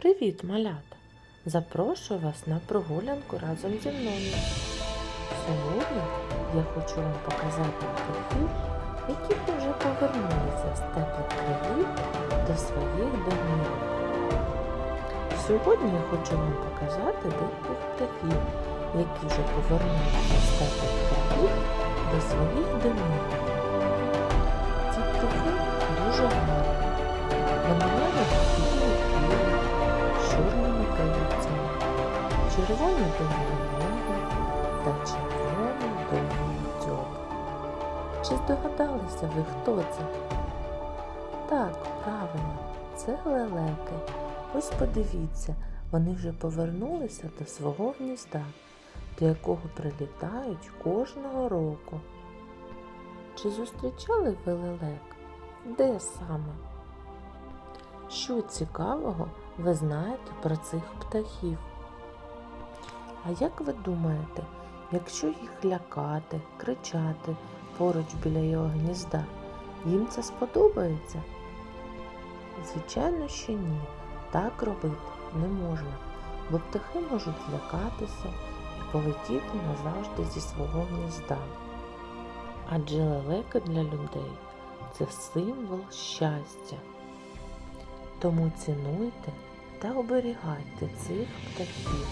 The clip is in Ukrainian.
Привіт, малята! Запрошую вас на прогулянку разом зі мною. Сьогодні я хочу вам показати птахів, які вже повернулися з теплих країв до своїх домів. Сьогодні я хочу вам показати деяких птахів, які вже повернулися з теплих країв до своїх домів. Червоні довгі ноги та червоний довгий дзьоб. Чи здогадалися ви, хто це? Так, правильно, це лелеки. Ось подивіться, вони вже повернулися до свого гнізда, до якого прилітають кожного року. Чи зустрічали ви лелек? Де саме? Що цікавого ви знаєте про цих птахів? А як ви думаєте, якщо їх лякати, кричати поруч біля його гнізда, їм це сподобається? Звичайно, що ні. Так робити не можна, бо птахи можуть злякатися і полетіти назавжди зі свого гнізда. Адже лелеки для людей це символ щастя. Тому цінуйте та оберігайте цих птахів.